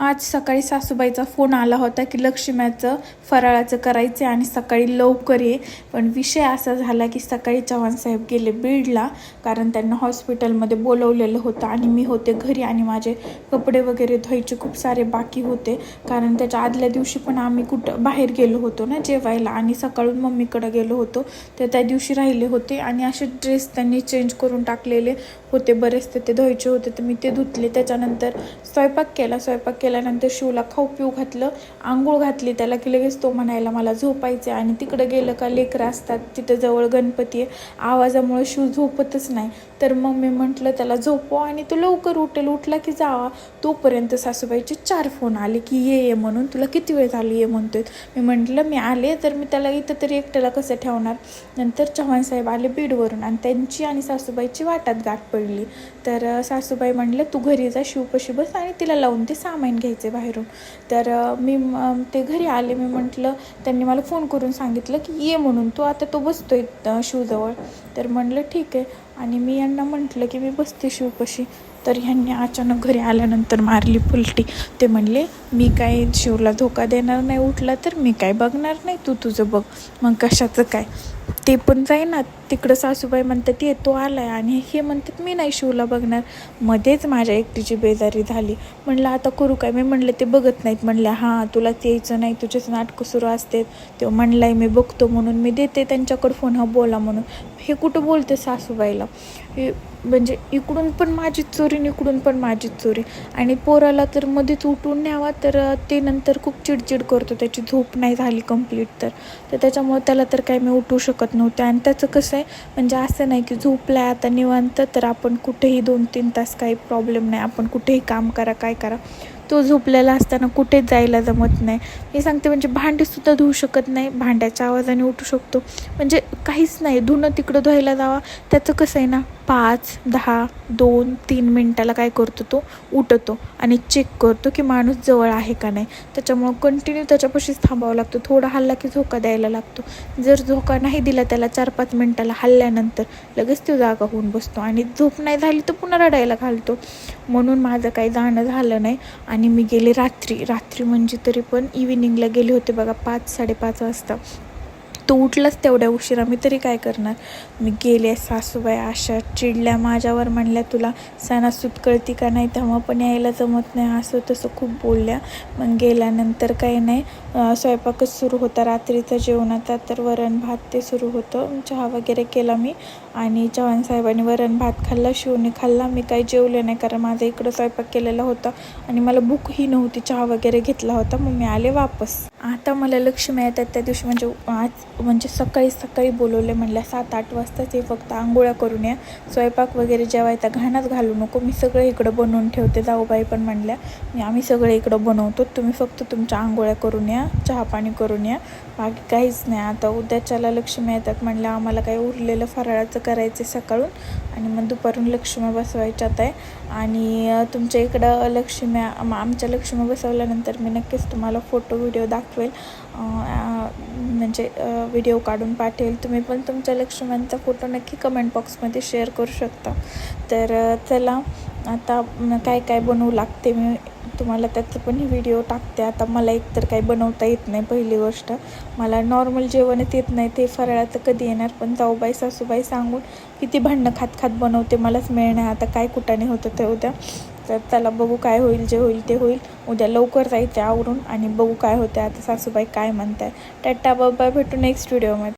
आज सकाळी सासूबाईचा फोन आला होता की लक्ष्म्याचं फराळाचं करायचं आणि सकाळी लवकर ये. पण विषय असा झाला की सकाळी चव्हाणसाहेब गेले बीडला कारण त्यांना हॉस्पिटलमध्ये बोलवलेलं होतं आणि मी होते घरी आणि माझे कपडे वगैरे धुवायचे खूप सारे बाकी होते. कारण त्याच्या आदल्या दिवशी पण आम्ही कुठं बाहेर गेलो होतो ना जेवायला आणि सकाळून मम्मीकडं गेलो होतो. तर त्या दिवशी राहिले होते आणि असे ड्रेस त्यांनी चेंज करून टाकलेले होते. बरेच ते धुवायचे होते तर मी ते धुतले. त्याच्यानंतर स्वयंपाक केला. स्वयंपाक केला केल्यानंतर शिवला खाऊ पिऊ घातलं आंघोळ घातली. त्याला की लगेच तो म्हणायला मला झोपायचं आणि तिकडं गेलं का लेकरं असतात तिथं जवळ गणपती आहे. आवाजामुळे शिव झोपतच नाही. तर मग मी म्हटलं त्याला झोपवा आणि तो लवकर उठेल. उठला की जावा. तोपर्यंत सासूबाईचे चार फोन आले की ये ये म्हणून. तुला किती वेळ झाली ये म्हणतोय. मी म्हटलं मी आले तर मी त्याला इथं तरी एकट्याला कसं ठेवणार? नंतर चव्हाण साहेब आले बीडवरून आणि त्यांची आणि सासूबाईची वाटात गाठ पडली. तर सासूबाई म्हणलं तू घरी जा शिवपशी बस आणि तिला लावून ते सामाईन घ्यायचे बाहेरून. तर मी ते घरी आले मी म्हटलं त्यांनी मला फोन करून सांगितलं की ये म्हणून तो आता तो बसतो आहे शिवजवळ तर म्हणलं ठीक आहे. आणि मी यांना म्हटलं की मी बसते शिवपशी तर ह्यांनी अचानक घरी आल्यानंतर मारली पलटी. ते म्हणले मी काय शिवला धोका देणार नाही उठला तर मी काय बघणार नाही तू तुझं बघ. मग कशाचं काय? ते पण जाईनात. तिकडं सासूबाई म्हणतात येतो आलाय. आणि हे म्हणतात मी नाही शिवला बघणार. मध्येच माझ्या एकटीची बेजारी झाली. म्हणलं आता करू काय? मी म्हणलं ते बघत नाहीत. म्हणलं हां तुला ते यायचं नाही तुझेच नाटकं सुरू असते तो म्हणलाय मी बघतो म्हणून मी देते त्यांच्याकडे फोन हा बोला म्हणून. हे कुठं बोलते सासूबाईला? हे म्हणजे इकडून पण माझीच चोरी इकडून पण माझीच चोरी. आणि पोराला तर मध्येच उठून न्यावा तर ते नंतर खूप चिडचिड करतो. त्याची झोप नाही झाली कंप्लीट तर. तर त्याच्यामुळे त्याला तर काय मी उठू शकत नव्हते. आणि त्याचं कसं आहे म्हणजे असं नाही की झोपलाय आता निवांत तर आपण कुठेही दोन तीन तास काही प्रॉब्लेम नाही. आपण कुठेही काम करा काय करा. तो झोपलेला असताना कुठेच जायला जमत नाही. मी सांगते म्हणजे भांडीसुद्धा धुवू शकत नाही. भांड्याच्या आवाजाने उठू शकतो. म्हणजे काहीच नाही. धुणं तिकडं धुवायला जावा. त्याचं कसं आहे ना पाच दहा दोन तीन मिनटाला काय करतो तो? उठतो आणि चेक करतो की माणूस जवळ आहे का नाही. त्याच्यामुळं कंटिन्यू त्याच्यापाशीच थांबावं लागतो. थोडा हल्ला की झोका द्यायला लागतो. जर झोका नाही दिला त्याला चार पाच मिनटाला हल्ल्यानंतर लगेच तो जागा होऊन बसतो आणि झोप नाही झाली तर पुन्हा रडायला घालतो. म्हणून माझं काही जाणं झालं नाही आणि मी गेले रात्री. रात्री म्हणजे तरी पण इव्हिनिंगला गेले होते बघा पाच साडेपाच वाजता. तो उठलाच तेवढ्या उशिरा. मी तरी काय करणार? मी गेले सासूबाई अशा चिडल्या माझ्यावर म्हणल्या तुला सणासूत कळती का नाही? तेव्हा पण यायला जमत नाही. असं तसं खूप बोलल्या. मग गेल्यानंतर काही नाही स्वयंपाकच सुरू होता. रात्रीचं जेवणाचा तर वरण भात ते सुरू होतं. चहा वगैरे केला मी आणि चव्हाण साहेबांनी वरण भात खाल्ला शिवने खाल्ला. मी काही जेवले नाही कारण माझा इकडं स्वयंपाक केलेला होता आणि मला भूकही नव्हती. चहा वगैरे घेतला होता. मग मी आले वापस. आता मला लक्ष्मी येतात त्या दिवशी. म्हणजे आज म्हणजे सकाळी सकाळी बोलवले म्हणल्या सात आठ वाजताच हे फक्त आंघोळ्या करून या. स्वयंपाक वगैरे जेवायचा घाणच घालू नको. मी सगळं इकडं बनवून ठेवते जाऊबाई पण म्हणल्या. मी आम्ही सगळं इकडं बनवतो. तुम्ही फक्त तुमच्या आंघोळ्या करून या चहा पाणी करून या. बाकी काहीच नाही. आता उद्याच्याला लक्ष्मी येतात म्हणल्या आम्हाला काही उरलेलं फराळाचं करायचं सकाळून. आणि मग दुपारून लक्ष्मी बसवायच्यात आहे. आणि तुमच्या इकडं लक्ष्मी आमच्या लक्ष्मी बसवल्यानंतर मी नक्कीच तुम्हाला फोटो व्हिडिओ दाखवेल. म्हणजे व्हिडिओ काढून पाठवेल. तुम्ही पण तुमच्या लक्ष्म्यांचा फोटो नक्की कमेंट बॉक्समध्ये शेअर करू शकता. तर चला आता काय काय बनवू लागते मी तुम्हाला त्याचं पण व्हिडिओ टाकते. आता मला एकतर काही बनवता येत नाही पहिली गोष्ट. मला नॉर्मल जेवणच येत नाही ते फराळाचं कधी येणार पण जाऊबाई सासूबाई सांगून किती भांडणं खात खात बनवते मलाच मिळणार आता काय कुठाने होतं ते उद्या. तर त्याला बघू काय होईल जे होईल ते होईल. उद्या लवकर जायचं आवरून आणि बघू काय होतं आता सासूबाई काय म्हणताय. टाटा बाबा भेटू नेक्स्ट व्हिडिओमध्ये